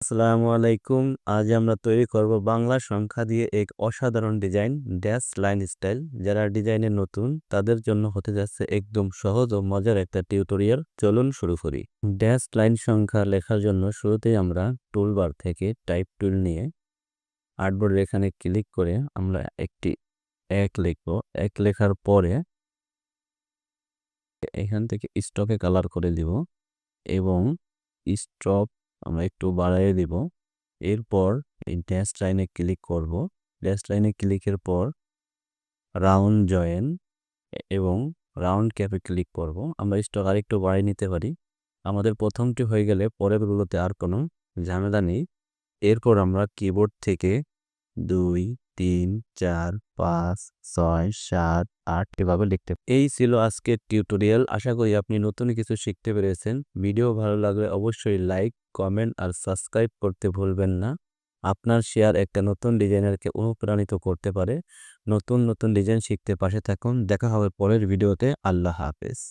আসসালামু আলাইকুম। আজ আমরা তৈরি করব বাংলা সংখ্যা দিয়ে এক অসাধারণ ডিজাইন, ড্যাশ লাইন স্টাইল। যারা ডিজাইনে নতুন, তাদের জন্য হতে যাচ্ছে একদম সহজ ও মজার একটা টিউটোরিয়াল। চলুন শুরু করি। ড্যাশ লাইন সংখ্যা লেখার জন্য শুরুতেই আমরা টুলবার থেকে টাইপ টুল নিয়ে আর্টবোর্ডের এখানে ক্লিক করে আমরা একটি এক লিখব। এক লেখার পরে এখান থেকে স্টকে কালার করে দিব এবং স্টপ আমরা একটু বাড়াইয়ে দিব। এরপর এই ড্যাশ লাইনে ক্লিক করব। ড্যাশ লাইনে ক্লিকের পর রাউন্ড জয়েন এবং রাউন্ড ক্যাপে ক্লিক করব। আমরা স্টক আরেকটু বাড়িয়ে নিতে পারি। আমাদের প্রথমটি হয়ে গেলে পরেরগুলোতে আর কোনো ঝামেলা নেই। এরপর আমরা কিবোর্ড থেকে দুই তিন, চার, পাঁচ, ছয়, সাত, আট এভাবে লিখতে এই ছিল আজকের টিউটোরিয়াল। আশা করি আপনি নতুন কিছু শিখতে পেরেছেন। ভিডিও ভালো লাগলে অবশ্যই লাইক, কমেন্ট আর সাবস্ক্রাইব করতে ভুলবেন না। আপনার শেয়ার একটা নতুন ডিজাইনারকে অনুপ্রাণিত করতে পারে। নতুন নতুন ডিজাইন শিখতে পাশে থাকুন। দেখা হবে পরের ভিডিওতে। আল্লাহ হাফেজ।